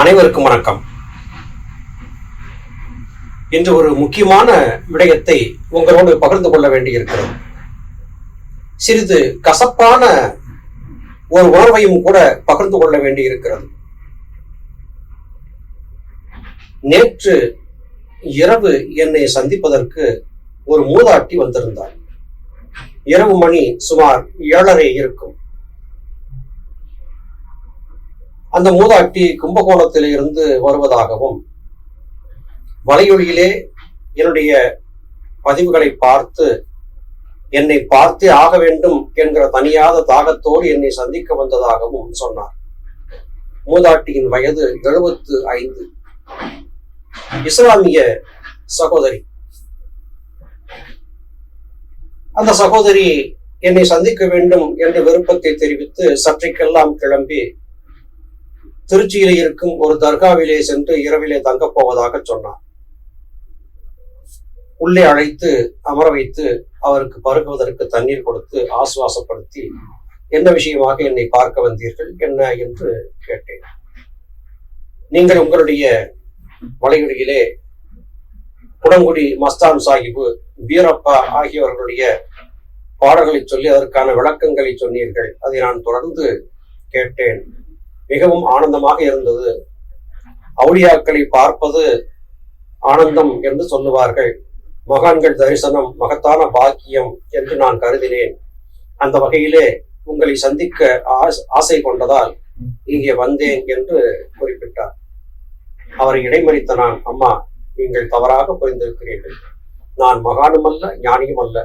அனைவருக்கும் வணக்கம். இன்று ஒரு முக்கியமான விடயத்தை உங்களோடு பகிர்ந்து கொள்ள வேண்டியிருக்கிறது. சிறிது கசப்பான ஒரு உணர்வையும் கூட பகிர்ந்து கொள்ள வேண்டியிருக்கிறது. நேற்று இரவு என்னை சந்திப்பதற்கு ஒரு மூதாட்டி வந்திருந்தார். இரவு மணி சுமார் ஏழரை இருக்கும். அந்த மூதாட்டி கும்பகோணத்தில் இருந்து வருவதாகவும் வலையொலியிலே என்னுடைய பதிவுகளை பார்த்து என்னை பார்த்தே ஆக வேண்டும் என்கிற தனியாத தாகத்தோடு என்னை சந்திக்க வந்ததாகவும் சொன்னார். மூதாட்டியின் வயது எழுபத்து ஐந்து. இஸ்லாமிய சகோதரி. அந்த சகோதரி என்னை சந்திக்க வேண்டும் என்ற விருப்பத்தை தெரிவித்து சற்றைக்கெல்லாம் கிளம்பி திருச்சியிலே இருக்கும் ஒரு தர்காவிலே சென்று இரவிலே தங்கப் போவதாக சொன்னார். உள்ளே அழைத்து அமர வைத்து அவருக்கு பருகுவதற்கு தண்ணீர் கொடுத்து ஆசுவாசப்படுத்தி என்ன விஷயமாக என்னை பார்க்க வந்தீர்கள்? என்ன என்று கேட்டேன். நீங்கள் உங்களுடைய வளைகுடியிலே குடங்குடி மஸ்தான் சாஹிபு வீரப்பா ஆகியவர்களுடைய பாடல்களை சொல்லி அதற்கான விளக்கங்களை சொன்னீர்கள். அதை நான் தொடர்ந்து கேட்டேன். மிகவும் ஆனந்தமாக இருந்தது. அவுளியாக்களை பார்ப்பது ஆனந்தம் என்று சொல்லுவார்கள். மகான்கள் தரிசனம் மகத்தான பாக்கியம் என்று நான் கருதினேன். அந்த வகையிலே உங்களை சந்திக்க ஆசை கொண்டதால் இங்கே வந்தேன் என்று குறிப்பிட்டார். அவரை இடைமறித்த நான் அம்மா நீங்கள் தவறாக புரிந்திருக்கிறீர்கள். நான் மகானும் அல்ல ஞானியும் அல்ல.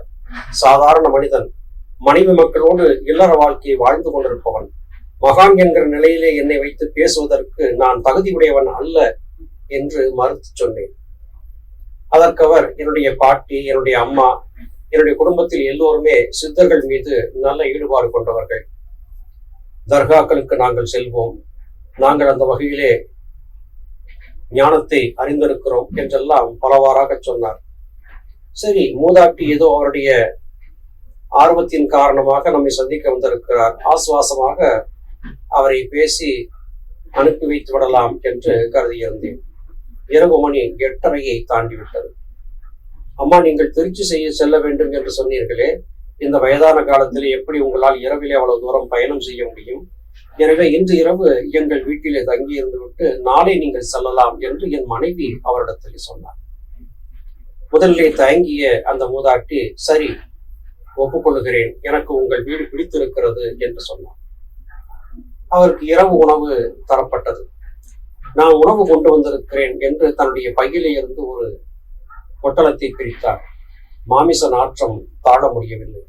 சாதாரண மனிதன் மனைவி மக்களோடு இல்லற வாழ்க்கையை வாழ்ந்து கொண்டிருப்பவன். மகான் என்கிற நிலையிலே என்னை வைத்து பேசுவதற்கு நான் தகுதியுடையவன் அல்ல என்று மறுத்து சொன்னேன். அதற்கு அவர் என்னுடைய பாட்டி என்னுடைய அம்மா என்னுடைய குடும்பத்தில் எல்லோருமே சித்தர்கள் மீது நல்ல ஈடுபாடு கொண்டவர்கள். தர்காக்களுக்கு நாங்கள் செல்வோம். நாங்கள் அந்த வகையிலே ஞானத்தை அறிந்திருக்கிறோம் என்றெல்லாம் பலவாறாக சொன்னார். சரி மூதாட்டி ஏதோ அவருடைய ஆர்வத்தின் காரணமாக நம்மை சந்திக்க வந்திருக்கிறார். ஆசுவாசமாக அவரை பேசி அனுப்பி வைத்து விடலாம் என்று கருதியிருந்தேன். இரவு மணி எட்டரையை தாண்டிவிட்டது. அம்மா நீங்கள் திருச்சி செய்ய செல்ல வேண்டும் என்று சொன்னீர்களே. இந்த வயதான காலத்தில் எப்படி உங்களால் இரவிலே அவ்வளவு தூரம் பயணம் செய்ய முடியும்? எனவே இன்று இரவு எங்கள் வீட்டிலே தங்கி இருந்துவிட்டு நாளை நீங்கள் செல்லலாம் என்று என் மனைவி அவரிடத்தில் சொன்னார் முதலிலே தயங்கிய அந்த மூதாட்டி சரி ஒப்புக்கொள்கிறேன் எனக்கு உங்கள் வீடு பிடித்திருக்கிறது என்று சொன்னார் அவருக்கு இரவு உணவு தரப்பட்டது. நான் உணவு கொண்டு வந்திருக்கிறேன் என்று தன்னுடைய பையிலே இருந்து ஒரு பொட்டலத்தை பிரித்தார். மாமிச நாற்றம் தாழ முடியவில்லை.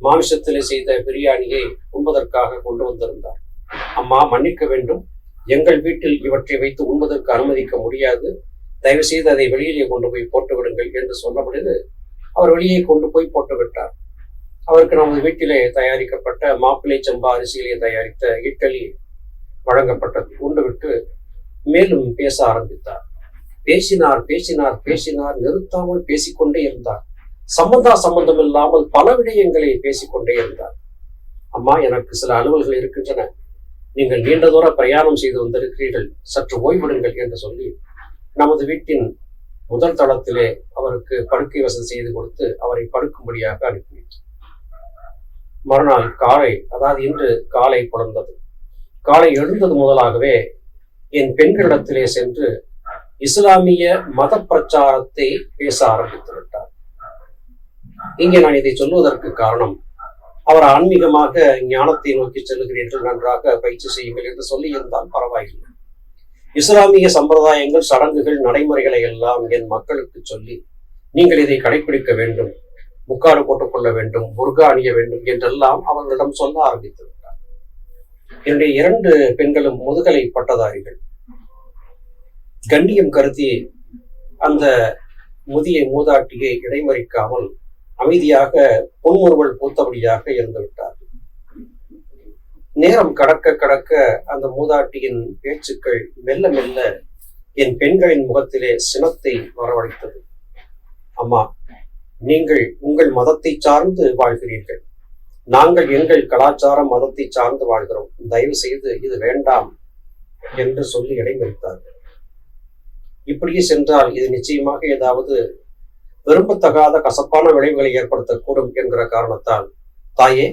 மாமிசத்திலே செய்த பிரியாணியை உண்பதற்காக கொண்டு வந்திருந்தார். அம்மா மன்னிக்க வேண்டும். எங்கள் வீட்டில் இவற்றை வைத்து உண்பதற்கு அனுமதிக்க முடியாது. தயவு செய்து அதை வெளியிலே கொண்டு போய் போட்டு விடுங்கள் என்று சொன்ன பொழுது அவர் வெளியே கொண்டு போய் போட்டு விட்டார் அவருக்கு நமது வீட்டிலே தயாரிக்கப்பட்ட மாப்பிள்ளை சம்பா அரிசியிலே தயாரித்த இட்டலி வழங்கப்பட்டது. உண்டுவிட்டு மேலும் பேச ஆரம்பித்தார். பேசினார் பேசினார் பேசினார் நிறுத்தாமல் பேசிக்கொண்டே இருந்தார். சம்பந்தா சம்பந்தம் இல்லாமல் பல விடயங்களை பேசிக்கொண்டே இருந்தார். அம்மா எனக்கு சில அலுவல்கள் இருக்கின்றன. நீங்கள் நீண்ட தூர பிரயாணம் செய்து வந்திருக்கிறீர்கள். சற்று ஓய்விடுங்கள் என்று சொல்லி நமது வீட்டின் முதல் தளத்திலே அவருக்கு படுக்கை வசதி செய்து கொடுத்து அவரை படுக்கும்படியாக அனுப்பி மறுநாள் காலை அதாவது இன்று காலை புலர்ந்தது. காலை எழுந்தது முதலாகவே என் பெண்களிடத்திலே சென்று இஸ்லாமிய மத பிரச்சாரத்தை பேச ஆரம்பித்து விட்டார். இங்கே நான் இதை சொல்வதற்கு காரணம் அவர் ஆன்மீகமாக ஞானத்தை நோக்கி செல்லுகிறீர்கள் நன்றாக பயிற்சி செய்யுங்கள் என்று சொல்லி இருந்தால் பரவாயில்லை. இஸ்லாமிய சம்பிரதாயங்கள் சடங்குகள் நடைமுறைகளை எல்லாம் என் மக்களுக்கு சொல்லி நீங்கள் இதை கடைபிடிக்க வேண்டும். முக்காடு போட்டுக்கொள்ள வேண்டும் முருகா அணிய வேண்டும் என்றெல்லாம் அவர்களிடம் சொல்ல ஆரம்பித்து விட்டார் என்னுடைய இரண்டு பெண்களும் முதுகலை பட்டதாரிகள். கண்ணியம் கருதி அந்த முதிய மூதாட்டியை இடைமறிக்காமல் அமைதியாக பொன்முறுவல் பூத்தபடியாக இருந்து விட்டார் நேரம் கடக்க கடக்க அந்த மூதாட்டியின் பேச்சுக்கள் மெல்ல மெல்ல என் பெண்களின் முகத்திலே சினத்தை வரவழைத்தது. அம்மா நீங்கள் உங்கள் மதத்தை சார்ந்து வாழ்கிறீர்கள். நாங்கள் எங்கள் கலாச்சார மதத்தை சார்ந்து வாழ்கிறோம். தயவு செய்து இது வேண்டாம் என்று சொல்லி இடைமறித்தார்கள் இப்படியே சென்றால் இது நிச்சயமாக ஏதாவது விரும்பத்தகாத கசப்பான விளைவுகளை ஏற்படுத்தக்கூடும் என்கிற காரணத்தால். தாயே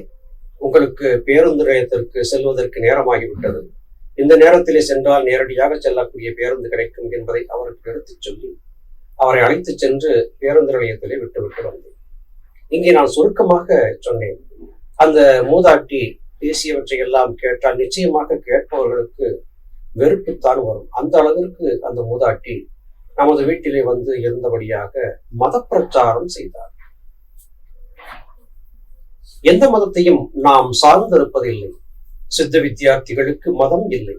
உங்களுக்கு பேருந்து நிலையத்திற்கு செல்வதற்கு நேரமாகிவிட்டது. இந்த நேரத்திலே சென்றால் நேரடியாக செல்லக்கூடிய பேருந்து கிடைக்கும் என்பதை அவருக்கு எடுத்துச் சொல்லி அவரை அழைத்துச் சென்று பேருந்து நிலையத்திலே விட்டுவிட்டு வந்தேன். இங்கே நான் சுருக்கமாக சொன்னேன். அந்த மூதாட்டி பேசியவற்றை எல்லாம் கேட்டால் நிச்சயமாக கேட்பவர்களுக்கு வெறுப்புத்தான் வரும். அந்த அளவிற்கு அந்த மூதாட்டி நமது வீட்டிலே வந்து இருந்தபடியாக மத பிரச்சாரம் செய்தார். எந்த மதத்தையும் நாம் சார்ந்திருப்பதில்லை. சித்த வித்தியார்த்திகளுக்கு மதம் இல்லை.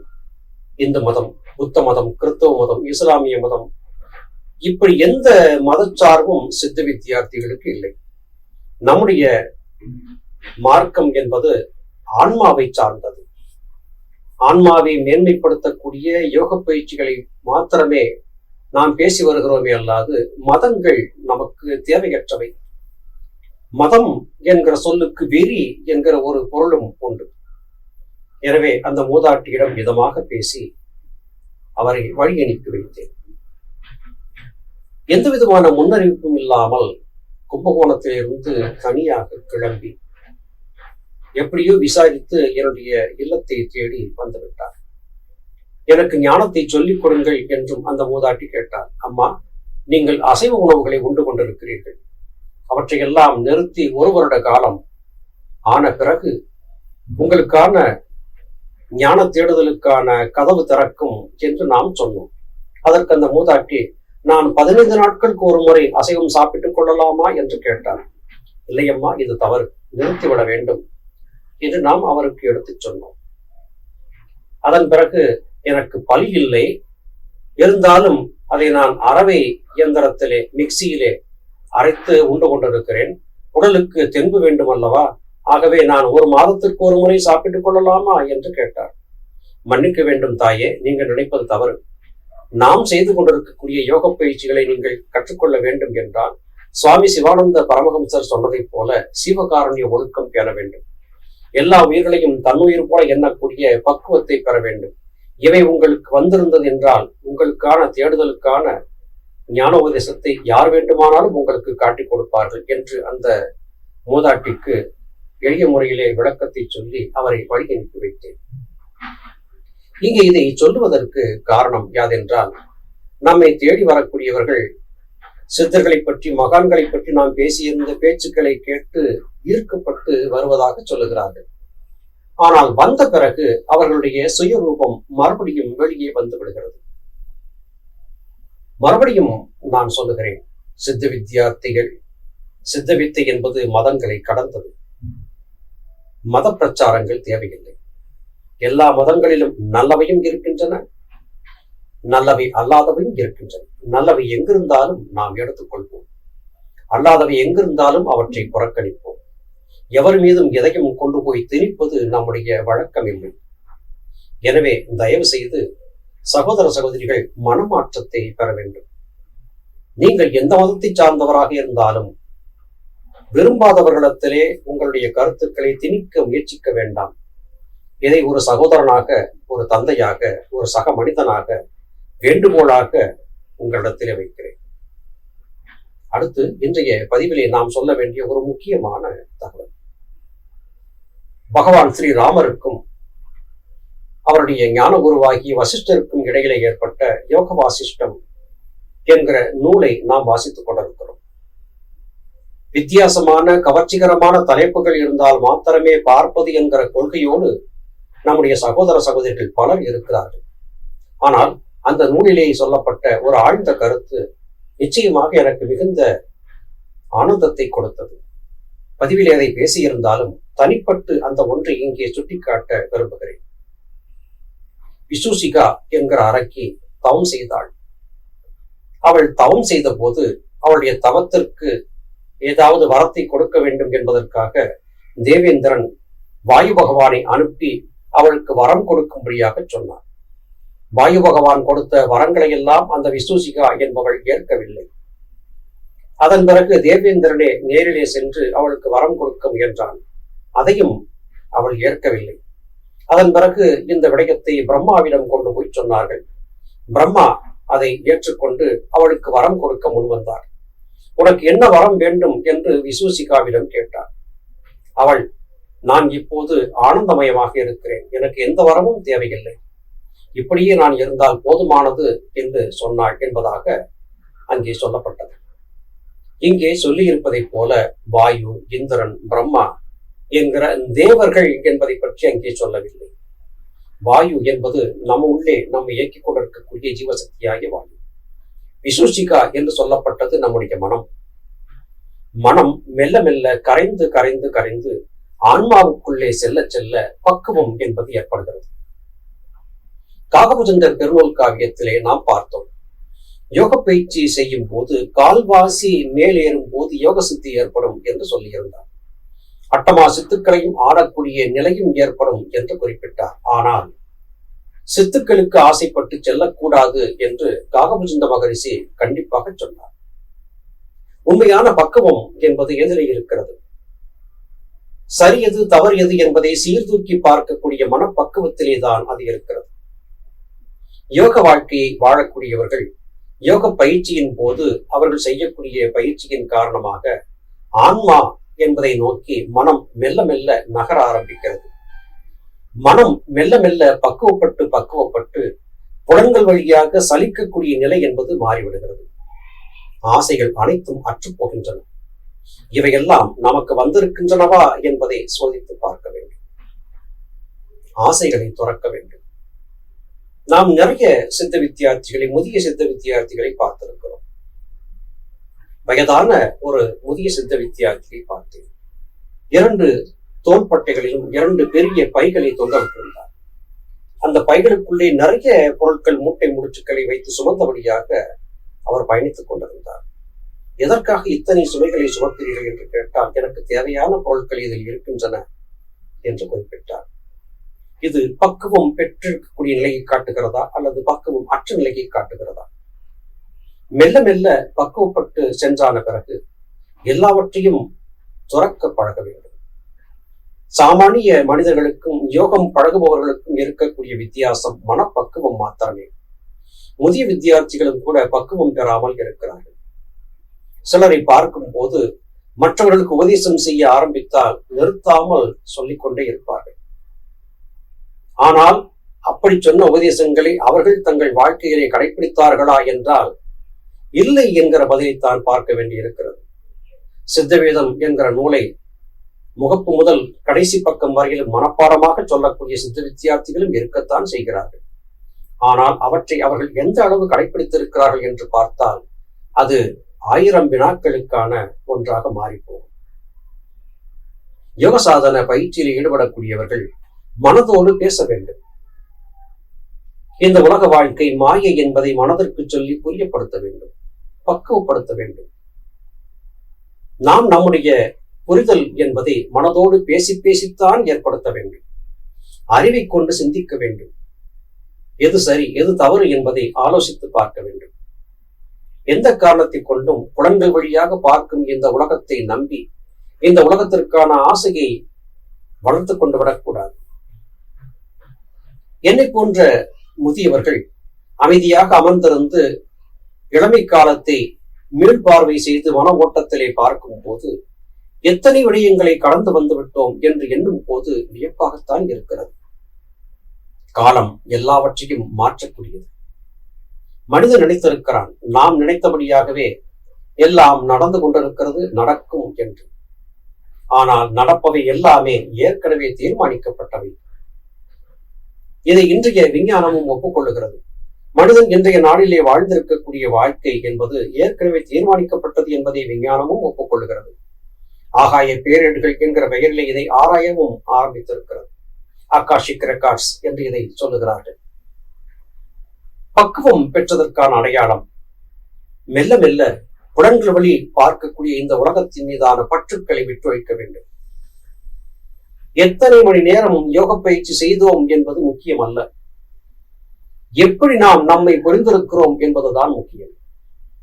இந்து மதம் புத்த மதம் கிறிஸ்தவ மதம் இஸ்லாமிய மதம் இப்படி எந்த மதச்சார்பும் சித்த வித்தியார்த்திகளுக்கு இல்லை. நம்முடைய மார்க்கம் என்பது ஆன்மாவை சார்ந்தது. ஆன்மாவை மேன்மைப்படுத்தக்கூடிய யோக பயிற்சிகளை மாத்திரமே நாம் பேசி வருகிறோமே அல்லாது மதங்கள் நமக்கு தேவையற்றவை. மதம் என்கிற சொல்லுக்கு வெறி என்கிற ஒரு பொருளும் உண்டு. எனவே அந்த மூதாட்டியிடம் விதமாக பேசி அவரை வழி அனுப்பி வைத்தேன். எந்த விதமான முன்னறிவிப்பும் இல்லாமல் கும்பகோணத்திலிருந்து தனியாக கிளம்பி எப்படியோ விசாரித்து என்னுடைய இல்லத்தை தேடி வந்துவிட்டார். எனக்கு ஞானத்தை சொல்லிக் கொடுங்கள் என்றும் அந்த மூதாட்டி கேட்டார். அம்மா நீங்கள் அசைவ உணவுகளை உண்டு கொண்டிருக்கிறீர்கள். அவற்றையெல்லாம் நிறுத்தி ஒரு வருட காலம் ஆன பிறகு உங்களுக்கான ஞான தேடுதலுக்கான கதவு திறக்கும் என்று நாம் சொன்னோம். அதற்கு அந்த மூதாட்டி நான் பதினைந்து நாட்களுக்கு ஒரு முறை அசைவம் சாப்பிட்டுக் கொள்ளலாமா என்று கேட்டார். இல்லையம்மா இது தவறு. நிறுத்திவிட வேண்டும். என்று நாம் அவருக்கு எடுத்துச் சொன்னோம். அதன் பிறகு எனக்கு பலி இல்லை. இருந்தாலும் அதை நான் அறவை இயந்திரத்திலே மிக்சியிலே அரைத்து உண்டு கொண்டிருக்கிறேன். உடலுக்கு தென்பு வேண்டும் அல்லவா ஆகவே நான் ஒரு மாதத்திற்கு ஒரு முறை சாப்பிட்டுக் கொள்ளலாமா? என்று கேட்டார். மன்னிக்க வேண்டும் தாயே நீங்கள் நினைப்பது தவறு. நாம் செய்து கொண்டிருக்கக்கூடிய யோக பயிற்சிகளை நீங்கள் கற்றுக்கொள்ள வேண்டும் என்றால் சுவாமி சிவானந்த பரமஹம்சர் சொன்னதைப் போல சீவகாரண்ய ஒழுக்கம் பெற வேண்டும். எல்லா உயிர்களையும் தன்னுயிர் போல எண்ணக்கூடிய பக்குவத்தை பெற வேண்டும். இவை உங்களுக்கு வந்திருந்தது என்றால் உங்களுக்கான தேடுதலுக்கான ஞான உபதேசத்தை யார் வேண்டுமானாலும் உங்களுக்கு காட்டிக் கொடுப்பார்கள் என்று அந்த மூதாட்டிக்கு எளிய முறையிலே விளக்கத்தை சொல்லி அவரை வழி அனுப்பி வைத்தேன். இங்கே இதை சொல்லுவதற்கு காரணம் யாதென்றால் நம்மை தேடி வரக்கூடியவர்கள் சித்தர்களை பற்றி மகான்களை பற்றி நாம் பேசியிருந்த பேச்சுக்களை கேட்டு ஈர்க்கப்பட்டு வருவதாக சொல்லுகிறார்கள். ஆனால் வந்த பிறகு அவர்களுடைய சுயரூபம் மறுபடியும் வெளியே வந்து விடுகிறது. மறுபடியும் நான் சொல்லுகிறேன் சித்த வித்தியார்த்திகள் சித்த வித்தை என்பது மதங்களை கடந்தது. மத பிரச்சாரங்கள் தேவையில்லை. எல்லா மதங்களிலும் நல்லவையும் இருக்கின்றன நல்லவை அல்லாதவையும் இருக்கின்றன. நல்லவை எங்கிருந்தாலும் நாம் எடுத்துக்கொள்வோம். அல்லாதவை எங்கிருந்தாலும் அவற்றை புறக்கணிப்போம். எவர் மீதும் எதையும் கொண்டு போய் திணிப்பது நம்முடைய வழக்கம் இல்லை எனவே தயவு செய்து சகோதர சகோதரிகள் மனமாற்றத்தை பெற வேண்டும். நீங்கள் எந்த மதத்தை சார்ந்தவராக இருந்தாலும் விரும்பாதவர்களிடத்திலே உங்களுடைய கருத்துக்களை திணிக்க முயற்சிக்க வேண்டாம். இதை ஒரு சகோதரனாக ஒரு தந்தையாக ஒரு சக மனிதனாக வேண்டுகோளாக உங்களிடத்திலே வைக்கிறேன். அடுத்து இன்றைய பதிவிலே நாம் சொல்ல வேண்டிய ஒரு முக்கியமான தகவல். பகவான் ஸ்ரீ ராமருக்கும் அவருடைய ஞான குருவாகிய வசிஷ்டருக்கும் இடையிலே ஏற்பட்ட யோக வாசிஷ்டம் என்கிற நூலை நாம் வாசித்துக் கொண்டிருக்கிறோம். வித்தியாசமான கவர்ச்சிகரமான தலைப்புகள் இருந்தால் மாத்திரமே பார்ப்பது என்கிற கொள்கையோடு நம்முடைய சகோதர சகோதரிகள் பலர் இருக்கிறார்கள். ஆனால் அந்த நூலிலே சொல்லப்பட்ட ஒரு ஆழ்ந்த கருத்து நிச்சயமாக எனக்கு மிகுந்த ஆனந்தத்தை கொடுத்தது. பதிவில் அதை பேசியிருந்தாலும் தனிப்பட்டு அந்த ஒன்றை இங்கே சுட்டிக்காட்ட விரும்புகிறேன். விசூசிகா என்கிற அரக்கி தவம் செய்தாள். அவள் தவம் செய்த போது அவளுடைய தவத்திற்கு ஏதாவது வரத்தை கொடுக்க வேண்டும் என்பதற்காக தேவேந்திரன் வாயு பகவானை அனுப்பி அவளுக்கு வரம் கொடுக்கும்படியாக சொன்னார் வாயு பகவான் கொடுத்த வரங்களை எல்லாம் அந்த விசூசிகா என்பவள் ஏற்கவில்லை. அதன் பிறகு தேவேந்திரனே நேரிலே சென்று அவளுக்கு வரம் கொடுக்க முயன்றான் அதையும் அவள் ஏற்கவில்லை. அதன் பிறகு இந்த விடயத்தை பிரம்மாவிடம் கொண்டு போய் சொன்னார்கள். பிரம்மா அதை ஏற்றுக்கொண்டு அவளுக்கு வரம் கொடுக்க முன்வந்தார் உனக்கு என்ன வரம் வேண்டும் என்று விசூசிகாவிடம் கேட்டார். அவள் நான் இப்போது ஆனந்தமயமாக இருக்கிறேன். எனக்கு எந்த வரமும் தேவையில்லை. இப்படியே நான் இருந்தால் போதுமானது என்று சொன்னாள் என்பதாக அங்கே சொல்லப்பட்டது. இங்கே சொல்லியிருப்பதைப் போல வாயு இந்திரன் பிரம்மா என்கிற தேவர்கள் என்பதை பற்றி அங்கே சொல்லவில்லை. வாயு என்பது நம்ம உள்ளே நம்ம இயக்கிக் கொண்டிருக்கக்கூடிய ஜீவசக்தியாகிய வாயு. விசூஷிகா என்று சொல்லப்பட்டது நம்முடைய மனம். மனம் மெல்ல மெல்ல கரைந்து கரைந்து கரைந்து ஆன்மாவுக்குள்ளே செல்ல செல்ல பக்குவம் என்பது ஏற்படுகிறது. காகபுஜந்தர் பெருநூல் காவியத்திலே நாம் பார்த்தோம். யோக பயிற்சி செய்யும் போது கால்வாசி மேலேறும் போது யோக சித்தி ஏற்படும் என்று சொல்லியிருந்தார். அட்டமா சித்துக்களையும் ஆடக்கூடிய நிலையும் ஏற்படும் என்று குறிப்பிட்டார். ஆனால் சித்துக்களுக்கு ஆசைப்பட்டு செல்லக்கூடாது என்று காகபுஜந்த மகரிஷி கண்டிப்பாக சொன்னார். உண்மையான பக்குவம் என்பது எதிரே இருக்கிறது. சரி எது தவறு எது என்பதை சீர்தூக்கி பார்க்கக்கூடிய மனப்பக்குவத்திலே தான் அது இருக்கிறது. யோக வாழ்க்கையை வாழக்கூடியவர்கள் யோக பயிற்சியின் போது அவர்கள் செய்யக்கூடிய பயிற்சியின் காரணமாக ஆன்மா என்பதை நோக்கி மனம் மெல்ல மெல்ல நகர ஆரம்பிக்கிறது. மனம் மெல்ல மெல்ல பக்குவப்பட்டு பக்குவப்பட்டு புலன்கள் வழியாக சலிக்கக்கூடிய நிலை என்பது மாறிவிடுகிறது. ஆசைகள் அனைத்தும் அற்றுப்போகின்றன. இவையெல்லாம் நமக்கு வந்திருக்கின்றனவா என்பதை சோதித்து பார்க்க வேண்டும். ஆசைகளை துறக்க வேண்டும். நாம் நிறைய சித்த வித்தியார்த்திகளை முதிய சித்த வித்தியார்த்திகளை பார்த்திருக்கிறோம். வயதான ஒரு முதிய சித்த வித்தியார்த்தியை பார்த்தேன். இரண்டு தோள்பட்டைகளிலும் இரண்டு பெரிய பைகளை தொங்கவிட்டிருந்தார். அந்த பைகளுக்குள்ளே நிறைய பொருட்கள் மூட்டை முடிச்சுக்களை வைத்து சுமந்தபடியாக அவர் பயணித்துக் கொண்டிருந்தார். எதற்காக இத்தனை சுமைகளை சுமக்கிறீர்கள் என்று கேட்டால் எனக்கு தேவையான பொருட்கள் இதில் இருக்கின்றன என்று குறிப்பிட்டார். இது பக்குவம் பெற்றிருக்கக்கூடிய நிலையை காட்டுகிறதா அல்லது பக்குவம் அற்ற நிலையை காட்டுகிறதா? மெல்ல மெல்ல பக்குவப்பட்டு சென்றான பிறகு எல்லாவற்றையும் துறக்க பழக வேண்டும். சாமானிய மனிதர்களுக்கும் யோகம் பழகுபவர்களுக்கும் இருக்கக்கூடிய வித்தியாசம் மனப்பக்குவம் மாத்திரமே. முதிய வித்தியார்த்திகளும் கூட பக்குவம் பெறாமல் இருக்கிறார்கள். சிலரை பார்க்கும் போது மற்றவர்களுக்கு உபதேசம் செய்ய ஆரம்பித்தால் நிறுத்தாமல் சொல்லிக்கொண்டே இருப்பார்கள். ஆனால் அப்படி சொன்ன உபதேசங்களை அவர்கள் தங்கள் வாழ்க்கையிலே கடைபிடித்தார்களா என்றால் இல்லை என்கிற பதிலைத்தான் பார்க்க வேண்டியிருக்கிறது. சித்தவேதம் என்கிற நூலை முகப்பு முதல் கடைசி பக்கம் வரையிலும் மனப்பாடமாக சொல்லக்கூடிய சித்த வித்தியார்த்திகளும் இருக்கத்தான் செய்கிறார்கள். ஆனால் அவற்றை அவர்கள் எந்த அளவு கடைபிடித்திருக்கிறார்கள் என்று பார்த்தால் அது ஆயிரம் வினாக்களுக்கான ஒன்றாக மாறிப்போகும். யோக சாதன பயிற்சியில் ஈடுபடக்கூடியவர்கள் மனதோடு பேச வேண்டும். இந்த உலக வாழ்க்கை மாயை என்பதை மனதிற்கு சொல்லி புரியப்படுத்த வேண்டும். பக்குவப்படுத்த வேண்டும். நாம் நம்முடைய புரிதல் என்பதை மனதோடு பேசி பேசித்தான் ஏற்படுத்த வேண்டும். அறிவை கொண்டு சிந்திக்க வேண்டும். எது சரி எது தவறு என்பதை ஆலோசித்து பார்க்க வேண்டும். எந்த காரணத்தை கொண்டும் புலன்கள் வழியாக பார்க்கும் இந்த உலகத்தை நம்பி இந்த உலகத்திற்கான ஆசையை வளர்த்து கொண்டு விடக்கூடாது என்னை போன்ற முதியவர்கள் அமைதியாக அமர்ந்திருந்து இளமை காலத்தை மீள்பார்வை செய்து மன ஓட்டத்திலே பார்க்கும் போது எத்தனை விடயங்களை கடந்து வந்து விட்டோம் என்று எண்ணும் போது வியப்பாகத்தான் இருக்கிறது. காலம் எல்லாவற்றையும் மாற்றக்கூடியது. மனிதன் நினைத்திருக்கிறான். நாம் நினைத்தபடியாகவே எல்லாம் நடந்து கொண்டிருக்கிறது நடக்கும் என்று. ஆனால் நடப்பவை எல்லாமே ஏற்கனவே தீர்மானிக்கப்பட்டவை. இதை இன்றைய விஞ்ஞானமும் ஒப்புக்கொள்ளுகிறது. மனிதன் இன்றைய நாளிலே வாழ்ந்திருக்கக்கூடிய வாழ்க்கை என்பது ஏற்கனவே தீர்மானிக்கப்பட்டது என்பதை விஞ்ஞானமும் ஒப்புக்கொள்ளுகிறது. ஆகாய பேரேடுகள் என்கிற பெயரிலே இதை ஆராயவும் ஆரம்பித்திருக்கிறது. ஆகாஷிக் ரெக்கார்ட்ஸ் என்று இதை சொல்லுகிறார்கள். பக்குவம் பெற்றதற்கான அடையாளம். மெல்ல மெல்ல புலன்கள் வழி பார்க்கக்கூடிய இந்த உலகத்தின் மீதான பற்றுக்களை விட்டு வைக்க வேண்டும். எத்தனை மணி நேரம் யோக பயிற்சி செய்தோம் என்பது முக்கியம் அல்ல எப்படி நாம் நம்மை புரிந்திருக்கிறோம் என்பதுதான் முக்கியம்.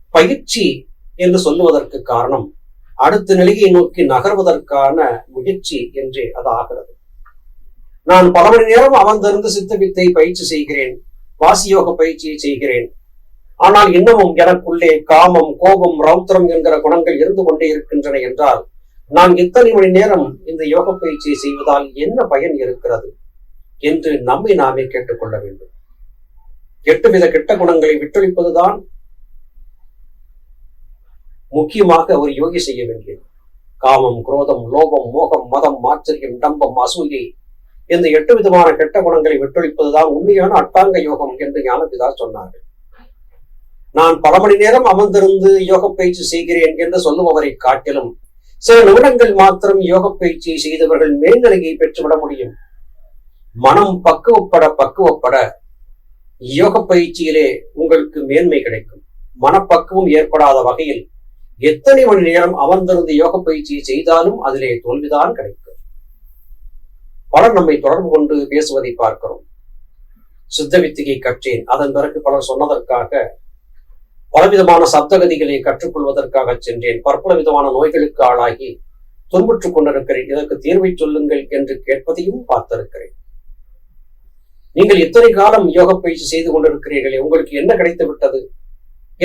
பயிற்சி என்று சொல்லுவதற்கு காரணம் அடுத்த நிலையை நோக்கி நகர்வதற்கான முயற்சி என்றே அது ஆகிறது. நான் பல மணி நேரம் அமர்ந்திருந்து சித்த வித்தை பயிற்சி செய்கிறேன். வாசியோக பயிற்சியை செய்கிறேன். ஆனால் இன்னமும் எனக்குள்ளே காமம் கோபம் ரௌத்திரம் என்கிற குணங்கள் இருந்து கொண்டே இருக்கின்றன என்றால் நான் இத்தனை மணி நேரம் இந்த யோக பயிற்சியை செய்வதால் என்ன பயன் இருக்கிறது என்று நம்மை நாமே கேட்டுக்கொள்ள வேண்டும். எட்டு வித கெட்ட குணங்களை விட்டொழிப்பதுதான் முக்கியமாக ஒரு யோகி செய்ய வேண்டியது. காமம் குரோதம் லோபம் மோகம் மதம் ஆச்சரியம் டம்பம் அசூயை இந்த எட்டு விதமான கெட்ட குணங்களை வெட்டொழிப்பதுதான் உண்மையான அட்டாங்க யோகம் என்று ஞானபிதா சொன்னார்கள். நான் பல மணி நேரம் அமர்ந்திருந்து யோக பயிற்சி செய்கிறேன் என்று சொல்லுபவரை காட்டிலும் சில நிமிடங்கள் மாத்திரம் யோக பயிற்சியை செய்தவர்கள் மேல்நிலையை பெற்றுவிட முடியும். மனம் பக்குவப்பட பக்குவப்பட யோக பயிற்சியிலே உங்களுக்கு மேன்மை கிடைக்கும். மனப்பக்குவம் ஏற்படாத வகையில் எத்தனை மணி நேரம் அமர்ந்திருந்து யோக பயிற்சியை செய்தாலும் அதிலே தோல்விதான் கிடைக்கும். பலர் நம்மை தொடர்பு கொண்டு பேசுவதை பார்க்கிறோம். சித்த வித்திகை கற்றேன். அதன் பிறகு பலர் சொன்னதற்காக பலவிதமான சப்தகதிகளை கற்றுக்கொள்வதற்காக சென்றேன். பற்பல விதமான நோய்களுக்கு ஆளாகி துன்புற்றுக் கொண்டிருக்கிறேன். இதற்கு தீர்வை சொல்லுங்கள் என்று கேட்பதையும் பார்த்திருக்கிறேன். நீங்கள் இத்தனை காலம் யோக பயிற்சி செய்து கொண்டிருக்கிறீர்களே உங்களுக்கு என்ன கிடைத்து விட்டது?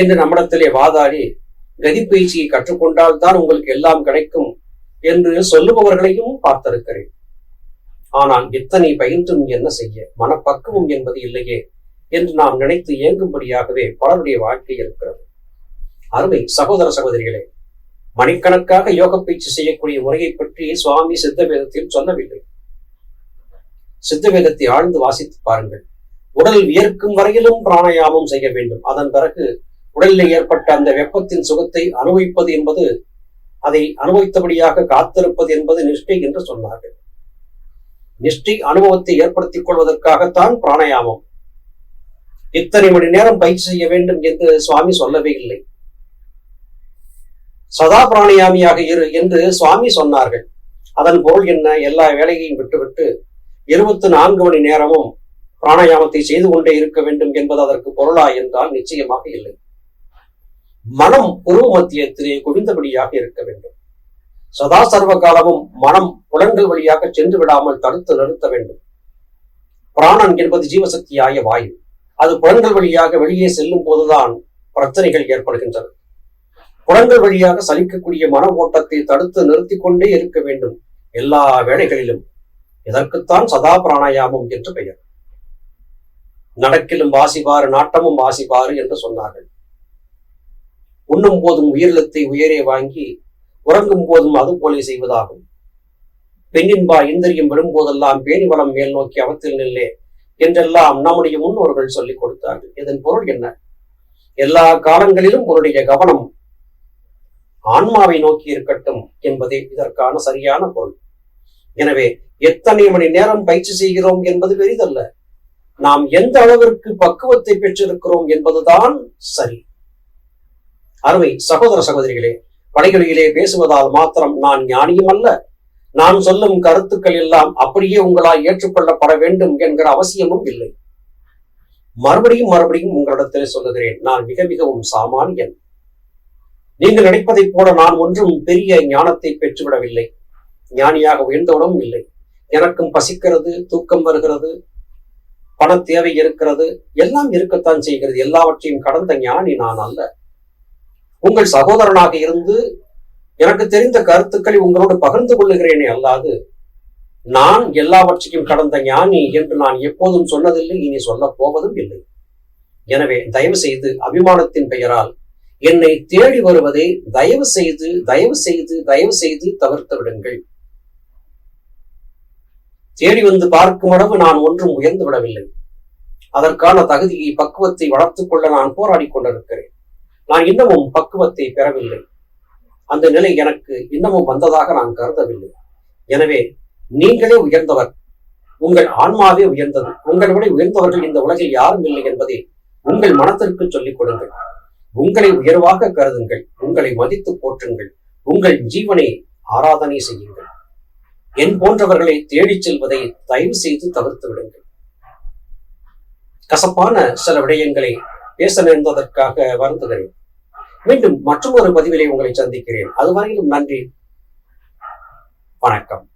என்று நம்மிடத்திலே வாதாடி கதி பயிற்சியை கற்றுக்கொண்டால் தான் உங்களுக்கு எல்லாம் கிடைக்கும் என்று சொல்லுபவர்களையும் பார்த்திருக்கிறேன். ஆனால் எத்தனை பயின்றும் என்ன செய்ய? மனப்பக்குவம் என்பது இல்லையே என்று நாம் நினைத்து இயங்கும்படியாகவே பலருடைய வாழ்க்கை இருக்கிறது. அருமை சகோதர சகோதரிகளே மணிக்கணக்காக யோக பயிற்சி செய்யக்கூடிய முறையை பற்றி சுவாமி சித்த வேதத்தில் சொல்லவில்லை. சித்த வேதத்தை ஆழ்ந்து வாசித்து பாருங்கள். உடல் வியர்க்கும் வரையிலும் பிராணாயாமம் செய்ய வேண்டும். அதன் பிறகு உடலில் ஏற்பட்ட அந்த வெப்பத்தின் சுகத்தை அனுபவிப்பது என்பது அதை அனுபவித்தபடியாக காத்திருப்பது என்பது நிஷ்டை என்று சொன்னார்கள். நிஷ்டை அனுபவத்தை ஏற்படுத்திக் கொள்வதற்காகத்தான் பிராணாயாமம். இத்தனை மணி நேரம் பயிற்சி செய்ய வேண்டும் என்று சுவாமி சொல்லவே இல்லை. சதா பிராணயாமியாக இரு என்று சுவாமி சொன்னார்கள். அதன் பொருள் என்ன? எல்லா வேலையையும் விட்டுவிட்டு இருபத்தி நான்கு மணி நேரமும் பிராணாயாமத்தை செய்து கொண்டே இருக்க வேண்டும் என்பது அதற்கு பொருளா என்றால் நிச்சயமாக இல்லை. மனம் உருவ மத்தியத்திலே குவிந்தபடியாக இருக்க வேண்டும். சதா சர்வ காலமும் மனம் புலன்கள் வழியாக சென்று விடாமல் தடுத்து நிறுத்த வேண்டும். பிராணன் என்பது ஜீவசக்தியாய வாயு. அது புலன்கள் வழியாக வெளியே செல்லும் போதுதான் பிரச்சனைகள் ஏற்படுகின்றன. குளங்கள் வழியாக சலிக்கக்கூடிய மன ஓட்டத்தை தடுத்து நிறுத்தி கொண்டே இருக்க வேண்டும் எல்லா வேளைகளிலும். இதற்குத்தான் சதா பிராணாயாமம் என்று பெயர். நடக்கிலும் வாசிபாறு நாட்டமும் வாசிபாறு என்று சொன்னார்கள். உண்ணும் போதும் உயிரிழத்தை உயரே வாங்கி உறங்கும் போதும் அது போலே செய்வதாகும். பெண்ணின்பா இந்திரியம் விடும்போதெல்லாம் பேணிவளம் மேல் நோக்கி அவத்தில் நில்லே என்றெல்லாம் நம்முடைய முன்னோர்கள் சொல்லிக் கொடுத்தார்கள். இதன் பொருள் என்ன? எல்லா காலங்களிலும் உன்னுடைய கவனம் ஆன்மாவை நோக்கி இருக்கட்டும் என்பதே இதற்கான சரியான பொருள். எனவே எத்தனை மணி நேரம் பயிற்சி செய்கிறோம் என்பது பெரிதல்ல. நாம் எந்த அளவிற்கு பக்குவத்தை பெற்றிருக்கிறோம் என்பதுதான் சரி. அருமை சகோதர சகோதரிகளே படைகளிலே பேசுவதால் மாத்திரம் நான் ஞானியும் அல்ல. நான் சொல்லும் கருத்துக்கள் எல்லாம் அப்படியே உங்களால் ஏற்றுக்கொள்ளப்பட வேண்டும் என்கிற அவசியமும் இல்லை. மறுபடியும் மறுபடியும் உங்களிடத்தில் சொல்லுகிறேன் நான் மிக மிகவும் சாமானியன் நீங்கள் நினைப்பதைப் போல நான் ஒன்றும் பெரிய ஞானத்தை பெற்றுவிடவில்லை. ஞானியாக உயர்ந்தவனும் இல்லை. எனக்கும் பசிக்கிறது தூக்கம் வருகிறது பண தேவை இருக்கிறது எல்லாம் இருக்கத்தான் செய்கிறது. எல்லாவற்றையும் கடந்த ஞானி நான் அல்ல. உங்கள் சகோதரனாக இருந்து எனக்கு தெரிந்த கருத்துக்களை உங்களோடு பகிர்ந்து கொள்ளுகிறேனே அல்லாது நான் எல்லாவற்றையும் கடந்த ஞானி என்று நான் எப்போதும் சொன்னதில்லை இனி சொல்லப் போவதும் இல்லை. எனவே தயவு செய்து அபிமானத்தின் பெயரால் என்னை தேடி வருவதை தயவு செய்து தயவு செய்து தயவு செய்து தவிர்த்து விடுங்கள். தேடி வந்து பார்க்கும் அளவு நான் ஒன்றும் உயர்ந்து விடவில்லை. அதற்கான தகுதியை பக்குவத்தை வளர்த்துக் கொள்ள நான் போராடி கொண்டிருக்கிறேன். நான் இன்னமும் பக்குவத்தை பெறவில்லை. அந்த நிலை எனக்கு இன்னமும் வந்ததாக நான் கருதவில்லை. எனவே நீங்களே உயர்ந்தவர் உங்கள் ஆன்மாவே உயர்ந்தது. உங்களை விட உயர்ந்தவர்கள் இந்த உலகில் யாரும் இல்லை என்பதை உங்கள் மனத்திற்கு சொல்லிக் கொடுங்கள். உங்களை உயர்வாக கருதுங்கள் உங்களை மதித்து போற்றுங்கள் உங்கள் ஜீவனை ஆராதனை செய்யுங்கள். என் போன்றவர்களை தேடிச் செல்வதை தயவு செய்து தவிர்த்து விடுங்கள். கசப்பான சில விடயங்களை பேச நேர்ந்ததற்காக வருந்துகிறேன். மீண்டும் மற்றொரு பதிவிலே உங்களை சந்திக்கிறேன். அதுவரையிலும் நன்றி. வணக்கம்.